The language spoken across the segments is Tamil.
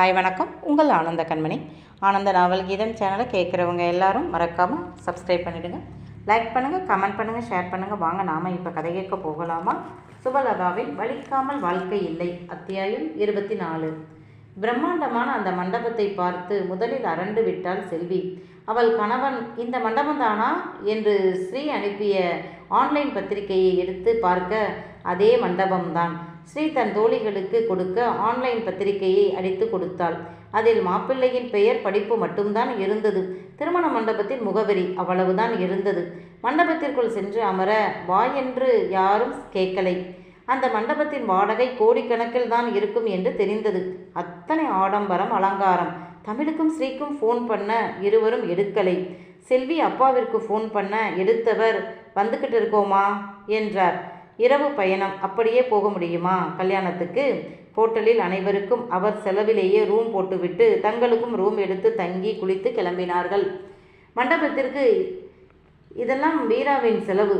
ஹாய் வணக்கம். உங்கள் ஆனந்த கண்மணி. ஆனந்த நாவல் கீதம் சேனலை கேட்குறவங்க எல்லாரும் மறக்காமல் சப்ஸ்கிரைப் பண்ணிவிடுங்க லைக் பண்ணுங்கள் கமெண்ட் பண்ணுங்கள் ஷேர் பண்ணுங்கள் வாங்க நாம் இப்போ கதை கேட்க போகலாமா? சுபலதாவின் வலிக்காமல் வாழ்க்கை இல்லை அத்தியாயம் இருபத்தி நாலு பிரம்மாண்டமான அந்த மண்டபத்தை பார்த்து முதலில் அரண்டு விட்டாள் செல்வி. அவள் கணவன் இந்த மண்டபம்தானா என்று ஸ்ரீ அனுப்பிய ஆன்லைன் பத்திரிகையை எடுத்து பார்க்க அதே மண்டபம்தான். ஸ்ரீ தன் தோழிகளுக்கு கொடுக்க ஆன்லைன் பத்திரிகையை அடித்து கொடுத்தாள். அதில் மாப்பிள்ளையின் பெயர் படிப்பு மட்டும்தான் இருந்தது. திருமண மண்டபத்தின் முகவரி அவ்வளவுதான் இருந்தது. மண்டபத்திற்குள் சென்று அமர வா என்று யாரும் கேட்கலை. அந்த மண்டபத்தின் வாடகை கோடிக்கணக்கில் தான் இருக்கும் என்று தெரிந்தது. அத்தனை ஆடம்பரம் அலங்காரம். தமிழுக்கும் ஸ்ரீக்கும் ஃபோன் பண்ண இருவரும் எடுக்கலை. செல்வி அப்பாவிற்கு ஃபோன் பண்ண எடுத்தவர் வந்துக்கிட்டு இருக்கோமா? என்றார். இரவு பயணம் அப்படியே போக முடியுமா? கல்யாணத்துக்கு? ஹோட்டலில் அனைவருக்கும் அவர் செலவிலேயே ரூம் போட்டுவிட்டு தங்களுக்கும் ரூம் எடுத்து தங்கி குளித்து கிளம்பினார்கள். மண்டபத்திற்கு இதெல்லாம் வீராவின் செலவு.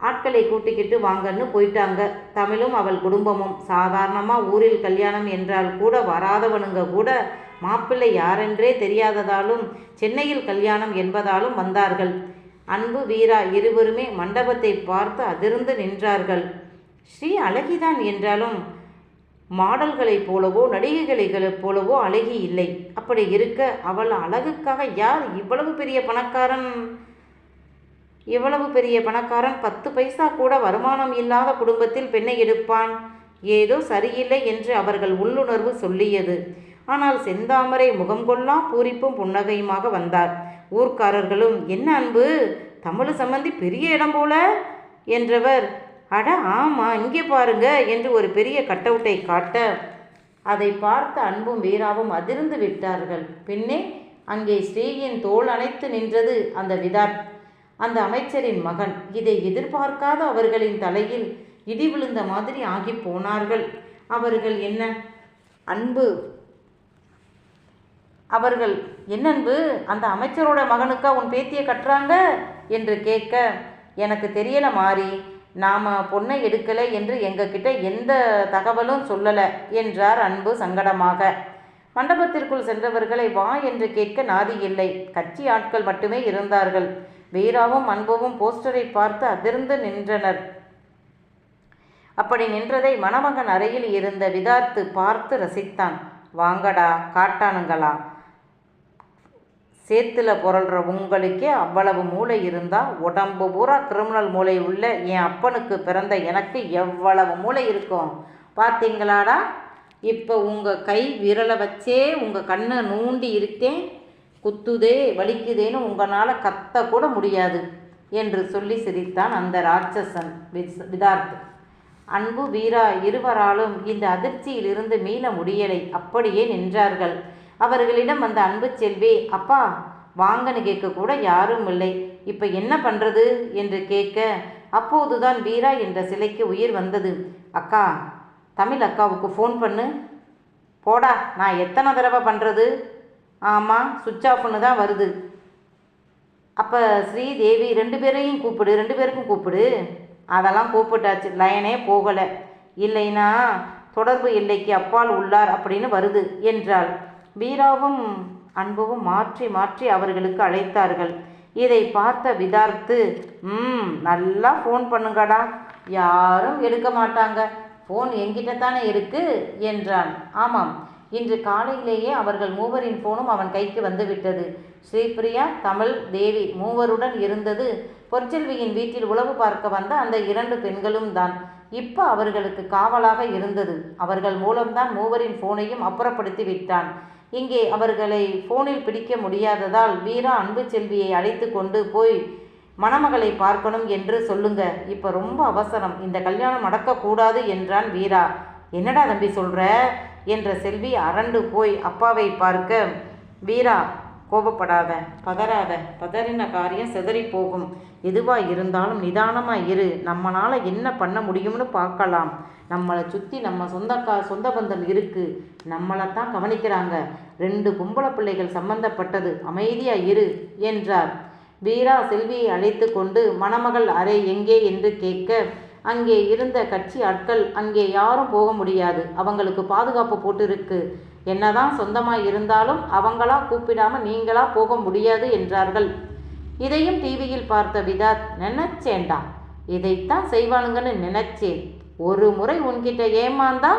ஆட்களை கூட்டிக்கிட்டு வாங்கன்னு போயிட்டாங்க. தமிழும் அவள் குடும்பமும். சாதாரணமாக ஊரில் கல்யாணம் என்றால் கூட வராதவனுங்க கூட மாப்பிள்ளை யாரென்றே தெரியாததாலும் சென்னையில் கல்யாணம் என்பதாலும் வந்தார்கள். அன்பு வீரா இருவருமே மண்டபத்தை பார்த்து அதிர்ந்து நின்றார்கள். ஸ்ரீ அழகிதான் என்றாலும் மாடல்களைப் போலவோ நடிகைகளைகளைப் போலவோ அழகி இல்லை. அப்படி இருக்க அவள் அழகுக்காக யார் இவ்வளவு பெரிய பணக்காரன்? இவ்வளவு பெரிய பணக்காரன் பத்து பைசா கூட வருமானம் இல்லாத குடும்பத்தில் பெண்ணை எடுப்பான். ஏதோ சரியில்லை என்று அவர்கள் உள்ளுணர்வு சொல்லியது. ஆனால் செந்தாமரை முகம் கொள்ளா பூரிப்பும் புன்னகையுமாக வந்தார். ஊர்க்காரர்களும் என்ன அன்பு? தமிழ் சம்பந்தி பெரிய இடம் போல? என்றவர் அட ஆமா இங்கே பாருங்க என்று ஒரு பெரிய கட்டவுட்டை காட்ட அதை பார்த்த அன்பும் வீராவும் அதிர்ந்து விட்டார்கள். பின்னே அங்கே ஸ்ரீயின் தோல் அணைத்து நின்றது அந்த விதார் அந்த அமைச்சரின் மகன். இதை எதிர்பார்க்காத அவர்களின் தலையில் இடி விழுந்த மாதிரி ஆகி போனார்கள். அவர்கள் என்ன? அன்பு அவர்கள் என்னன்பு அந்த அமைச்சரோட மகனுக்கா உன் பேத்தியை கட்டுறாங்க? என்று கேட்க எனக்கு தெரியல மாறி நாம் பொண்ணை எடுக்கலை என்று எங்ககிட்ட எந்த தகவலும் சொல்லலை என்றார் அன்பு சங்கடமாக. மண்டபத்திற்குள் சென்றவர்களை வா என்று கேட்க நாதி இல்லை. கட்சி ஆட்கள் மட்டுமே இருந்தார்கள். வீராவும் அன்பும் போஸ்டரை பார்த்து அதிர்ந்து நின்றனர். அப்படி நின்றதை மணமகன் அறையில் இருந்த விதார்த்து பார்த்து ரசித்தான். வாங்கடா காட்டானுங்களா? சேத்துல புரள்ற உங்களுக்கே அவ்வளவு மூளை இருந்தால் உடம்பு பூரா கிரிமினல் மூளை உள்ள என் அப்பனுக்கு பிறந்த எனக்கு எவ்வளவு மூளை இருக்கும்? பார்த்தீங்களாடா இப்போ உங்கள் கை விரலை வச்சே உங்கள் கண்ணை நூண்டி இருக்கேன் குத்துதே வலிக்குதேன்னு உங்களால் கத்த கூட முடியாது என்று சொல்லி சிரித்தான் அந்த ராட்சசன் விதார்த். அன்பு வீரா இருவராலும் இந்த அதிர்ச்சியிலிருந்து மீள முடியலை. அப்படியே நின்றார்கள். அவர்களிடம் அந்த அன்பு செல்வி அப்பா வாங்கன்னு கேட்க கூட யாரும் இல்லை. இப்போ என்ன பண்ணுறது என்று கேட்க அப்போதுதான் வீரா என்ற சிலைக்கு உயிர் வந்தது. அக்கா தமிழ் அக்காவுக்கு ஃபோன் பண்ணு. போடா நான் எத்தனை தடவை பண்ணுறது ஆமாம் சுவிட்ச் ஆஃப்னு தான் வருது. அப்போ ஸ்ரீதேவி ரெண்டு பேரையும் கூப்பிடு ரெண்டு பேருக்கும் கூப்பிடு. அதெல்லாம் கூப்பிட்டாச்சு. லைனே போகலை. இல்லைன்னா தொடர்பு எல்லைக்கு அப்பால் உள்ளார் அப்படின்னு வருது என்றாள். பீராவும் அன்புவும் மாற்றி மாற்றி அவர்களுக்கு அழைத்தார்கள். இதை பார்த்த விதார்த்து ம் நல்லா ஃபோன் பண்ணுங்கடா. யாரும் எடுக்க மாட்டாங்க. ஃபோன் என்கிட்ட தானே இருக்கு? என்றான். ஆமாம். இன்று காலையிலேயே அவர்கள் மூவரின் ஃபோனும் அவன் கைக்கு வந்து விட்டது. ஸ்ரீபிரியா தமிழ் தேவி மூவருடன் இருந்தது. பொற்செல்வியின் வீட்டில் உளவு பார்க்க வந்த அந்த இரண்டு பெண்களும் தான். இப்போ அவர்களுக்கு காவலாக இருந்தது. அவர்கள் மூலம்தான் மூவரின் ஃபோனையும் அப்புறப்படுத்தி விட்டான். இங்கே அவர்களை ஃபோனில் பிடிக்க முடியாததால் வீரா அன்பு செல்வியை அழைத்து கொண்டு போய் மணமகளை பார்க்கணும் என்று சொல்லுங்க. இப்போ ரொம்ப அவசரம். இந்த கல்யாணம் நடக்கக்கூடாது என்றான் வீரா. என்னடா தம்பி சொல்ற? என்ற செல்வி அரண்டு போய் அப்பாவை பார்க்க. வீரா கோபப்படாத பதறாத பதறின காரியம் சிதறி போகும் எதுவா இருந்தாலும் நிதானமா இரு. நம்மளால என்ன பண்ண முடியும்னு பார்க்கலாம். நம்மளை சுற்றி நம்ம சொந்தக்கா சொந்த பந்தம் இருக்கு. நம்மளை தான் கவனிக்கிறாங்க. ரெண்டு பொம்பளை பிள்ளைகள் சம்பந்தப்பட்டது. அமைதியா இரு என்றார். வீரா செல்வியை அழைத்து கொண்டு மணமகள் அறை எங்கே என்று கேட்க அங்கே இருந்த கட்சி ஆட்கள் அங்கே யாரும் போக முடியாது. அவங்களுக்கு பாதுகாப்பு போட்டிருக்கு. என்னதான் சொந்தமாக இருந்தாலும் அவங்களா கூப்பிடாம நீங்களா போக முடியாது என்றார்கள். இதையும் டிவியில் பார்த்த விதாத் நினைச்சேண்டா இதைத்தான் செய்வானுங்கன்னு நினைச்சேன். ஒரு முறை உன்கிட்ட ஏமாந்தா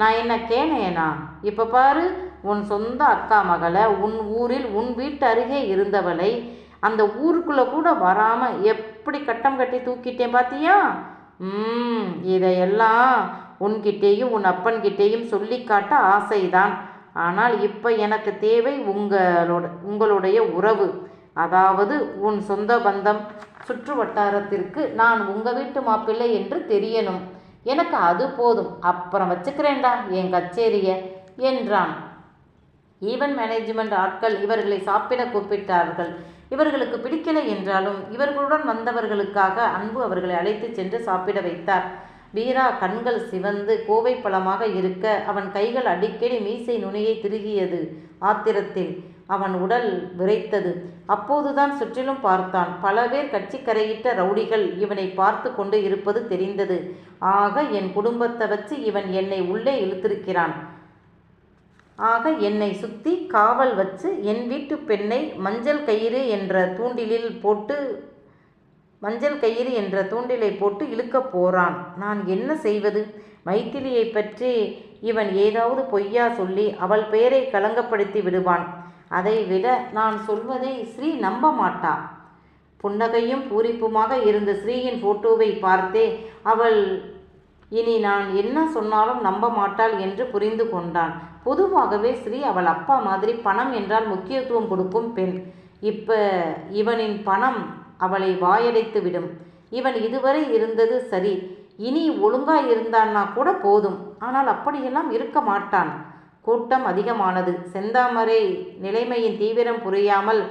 நான் என்ன கேனேனா? இப்போ பாரு உன் சொந்த அக்கா மகளை உன் ஊரில் உன் வீட்டு அருகே இருந்தவளை அந்த ஊருக்குள்ளே கூட வராமல் எப்படி கட்டம் கட்டி தூக்கிட்டேன் பார்த்தியா ம் இதையெல்லாம் உன்கிட்டேயும் உன் அப்பன்கிட்டேயும் சொல்லி காட்ட ஆசைதான். ஆனால் இப்போ எனக்கு தேவை உங்களோட உங்களுடைய உறவு. அதாவது உன் சொந்த பந்தம் சுற்று வட்டாரத்திற்கு நான் உங்கள் வீட்டு மாப்பிள்ளை என்று தெரியணும். எனக்கு அது போதும். அப்புறம் வச்சுக்கிறேன்டா என் கச்சேரிய என்றான். ஈவன் மேனேஜ்மெண்ட் ஆட்கள் இவர்களை சாப்பிட கூப்பிட்டார்கள். இவர்களுக்கு பிடிக்கலை என்றாலும் இவர்களுடன் வந்தவர்களுக்காக அன்பு அவர்களை அழைத்து சென்று சாப்பிட வைத்தார். பீரா கண்கள் சிவந்து கோவை பழமாக இருக்க அவன் கைகள் அடிக்கடி மீசை நுனியை திருகியது. ஆத்திரத்தில் அவன் உடல் விரைத்தது. அப்போதுதான் சுற்றிலும் பார்த்தான். பல பேர் கட்சிக்கரையிட்ட ரவுடிகள் இவனை பார்த்து கொண்டு இருப்பது தெரிந்தது. ஆக என் குடும்பத்தை வச்சு இவன் என்னை உள்ளே இழுத்திருக்கிறான். ஆக என்னை சுற்றி காவல் வச்சு என் வீட்டு பெண்ணை மஞ்சள் கயிறு என்ற தூண்டிலில் போட்டு மஞ்சள் கயிறு என்ற தூண்டிலை போட்டு இழுக்கப் போறான். நான் என்ன செய்வது? மைத்திலியை பற்றி இவன் ஏதாவது பொய்யா சொல்லி அவள் பெயரை களங்கப்படுத்தி விடுவான். அதை விட நான் சொல்வதை ஸ்ரீ நம்ப மாட்டா. புன்னகையும் பூரிப்புமாக இருந்த ஸ்ரீயின் போட்டோவை பார்த்தே அவள் இனி நான் என்ன சொன்னாலும் நம்ப மாட்டாள் என்று புரிந்து கொண்டான். பொதுவாகவே ஸ்ரீ அவள் அப்பா மாதிரி பணம் என்றால் முக்கியத்துவம் கொடுக்கும் பெண். இப்ப இவனின் பணம் அவளை வாயடைத்து விடும். இவன் இதுவரை இருந்தது சரி. இனி ஒழுங்கா இருந்தான்னா கூட போதும். ஆனால் அப்படியெல்லாம் இருக்க மாட்டான். கூட்டம் அதிகமானது. செந்தாமரை நிலைமையின் தீவிரம் புரியாமல்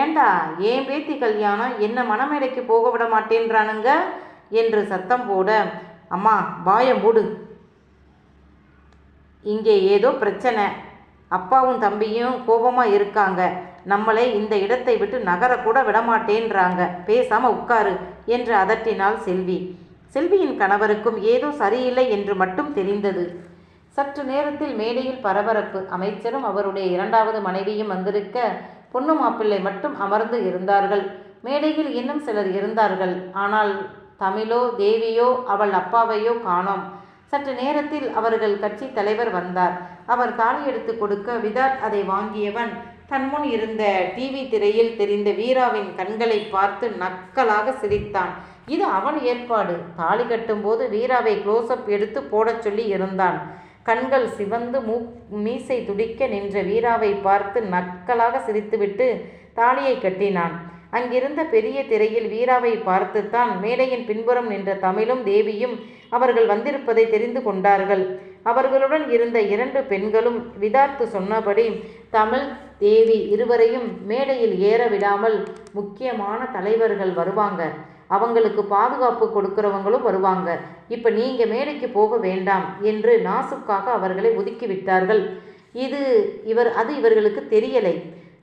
ஏண்டா ஏன் பேத்தி கல்யாணம்? என்ன மனமேடைக்கு போக விட மாட்டேன்றானுங்க? என்று சத்தம் போட அம்மா பாய மூடு. இங்கே ஏதோ பிரச்சனை. அப்பாவும் தம்பியும் கோபமாக இருக்காங்க. நம்மளை இந்த இடத்தை விட்டு நகரக்கூட விடமாட்டேன்றாங்க. பேசாம உட்காரு என்று அதட்டினாள் செல்வி. செல்வியின் கணவருக்கும் ஏதோ சரியில்லை என்று மட்டும் தெரிந்தது. சற்று நேரத்தில் மேடையில் பரபரப்பு. அமைச்சரும் அவருடைய இரண்டாவது மனைவியும் வந்திருக்க பொண்ணு மாப்பிள்ளை மட்டும் அமர்ந்து இருந்தார்கள். மேடையில் இன்னும் சிலர் இருந்தார்கள். ஆனால் தமிழோ தேவியோ அவள் அப்பாவையோ காணோம். சற்று நேரத்தில் அவர்கள் கட்சி தலைவர் வந்தார். அவர் தாலி எடுத்து கொடுக்க விதாத் அதை வாங்கியவன். தன்முன் இருந்த டிவி திரையில் தெரிந்த வீராவின் கண்களை பார்த்து நக்கலாக சிரித்தான். இது அவன் ஏற்பாடு. தாலி கட்டும்போது வீராவை க்ளோஸ்அப் எடுத்து போடச் சொல்லி இருந்தான். கண்கள் சிவந்து மூ மீசை துடிக்க நின்ற வீராவை பார்த்து நக்கலாக சிரித்துவிட்டு தாலியை கட்டினான். அங்கிருந்த பெரிய திரையில் வீராவை பார்த்துத்தான் மேடையின் பின்புறம் நின்ற தமிழும் தேவியும் அவர்கள் வந்திருப்பதை தெரிந்து கொண்டார்கள். அவர்களுடன் இருந்த இரண்டு பெண்களும் விதார்த்து சொன்னபடி தமிழ் தேவி இருவரையும் மேடையில் ஏற விடாமல் முக்கியமான தலைவர்கள் வருவாங்க. அவங்களுக்கு பாதுகாப்பு கொடுக்கிறவங்களும் வருவாங்க. இப்போ நீங்கள் மேடைக்கு போக வேண்டாம் என்று நாசுக்காக அவர்களை ஒதுக்கிவிட்டார்கள். இது இவர் அது இவர்களுக்கு தெரியலை.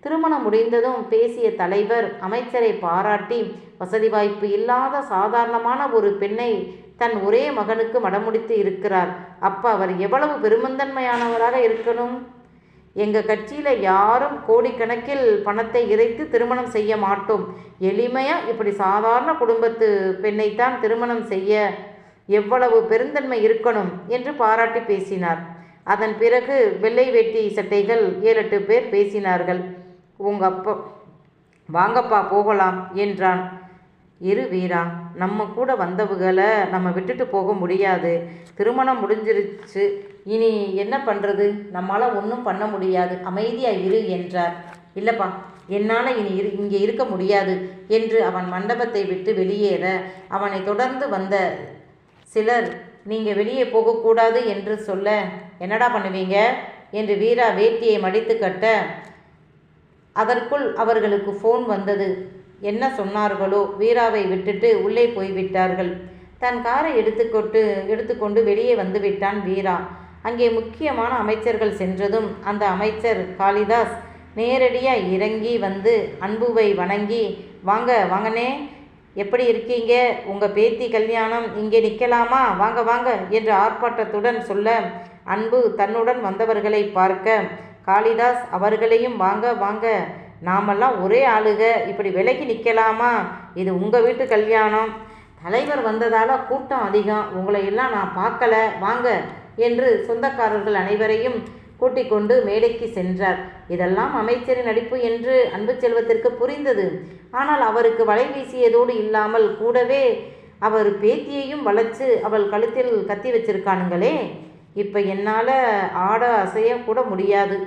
திருமணம் முடிந்ததும் பேசிய தலைவர் அமைச்சரை பாராட்டி வசதி வாய்ப்பு இல்லாத சாதாரணமான ஒரு பெண்ணை தன் ஒரே மகனுக்கு மடமுடித்து இருக்கிறார். அப்போ அவர் எவ்வளவு பெருமந்தன்மையானவராக இருக்கணும்? எங்கள் கட்சியில் யாரும் கோடிக்கணக்கில் பணத்தை இறைத்து திருமணம் செய்ய மாட்டோம். எளிமையாக இப்படி சாதாரண குடும்பத்து பெண்ணைத்தான் திருமணம் செய்ய எவ்வளவு பெருந்தன்மை இருக்கணும்? என்று பாராட்டி பேசினார். அதன் பிறகு வெள்ளை வேட்டி சட்டைகள் ஏழு எட்டு பேர் பேசினார்கள். உங்க அப்பா வாங்கப்பா போகலாம் என்றான். இரு வீரா நம்ம கூட வந்தவங்களை நம்ம விட்டுட்டு போக முடியாது. திருமணம் முடிஞ்சிருச்சு. இனி என்ன பண்ணுறது நம்மளால் ஒன்றும் பண்ண முடியாது. அமைதியாக இரு என்றார். இல்லைப்பா என்னால் இனி இரு இங்கே இருக்க முடியாது என்று அவன் மண்டபத்தை விட்டு வெளியேற அவனை தொடர்ந்து வந்த சிலர் நீங்கள் வெளியே போகக்கூடாது என்று சொல்ல என்னடா பண்ணுவீங்க? என்று வீரா வேட்டியை மடித்து கட்ட அதற்குள் அவர்களுக்கு ஃபோன் வந்தது. என்ன சொன்னார்களோ? வீராவை விட்டுட்டு உள்ளே போய்விட்டார்கள். தன் காரை எடுத்துக்கொண்டு எடுத்துக்கொண்டு வெளியே வந்து விட்டான் வீரா. அங்கே முக்கியமான அமைச்சர்கள் சென்றதும் அந்த அமைச்சர் காளிதாஸ் நேரடியாக இறங்கி வந்து அன்புவை வணங்கி வாங்க வாங்கனே எப்படி இருக்கீங்க? உங்கள் பேத்தி கல்யாணம் இங்கே நிற்கலாமா வாங்க வாங்க என்று ஆர்ப்பாட்டத்துடன் சொல்ல அன்பு தன்னுடன் வந்தவர்களை பார்க்க காளிதாஸ் அவர்களையும் வாங்க வாங்க நாமெல்லாம் ஒரே ஆளுக. இப்படி விலகி நிற்கலாமா இது உங்கள் வீட்டு கல்யாணம். தலைவர் வந்ததால் கூட்டம் அதிகம். உங்களை எல்லாம் நான் பார்க்கல. வாங்க என்று சொந்தக்காரர்கள் அனைவரையும் கூட்டிக் கொண்டு மேடைக்கு சென்றார். இதெல்லாம் அமைச்சரின் நடிப்பு என்று அன்பு செல்வத்திற்கு புரிந்தது. ஆனால் அவருக்கு வலை வீசியதோடு இல்லாமல் கூடவே அவர் பேத்தியையும் வளைச்சு அவள் கழுத்தில் கத்தி வச்சிருக்கானுங்களே. இப்போ என்னால் ஆட அசைய கூட முடியாது.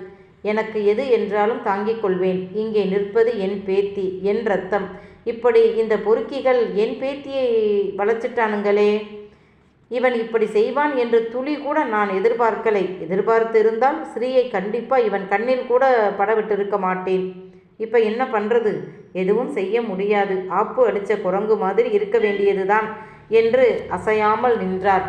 எனக்கு எது என்றாலும் தாங்கிக் கொள்வேன். இங்கே நிற்பது என் பேத்தி என் ரத்தம். இப்படி இந்த பொறுக்கிகள் என் பேத்தியை வளச்சிட்டானுங்களே இவன் இப்படி செய்வான் என்று துளி கூட நான் எதிர்பார்க்கலை. எதிர்பார்த்திருந்தால் ஸ்ரீயை கண்டிப்பாக இவன் கண்ணில் கூட படவிட்டிருக்க மாட்டேன். இப்போ என்ன பண்ணுறது எதுவும் செய்ய முடியாது. ஆப்பு அடித்த குரங்கு மாதிரி இருக்க வேண்டியதுதான் என்று அசையாமல் நின்றார்.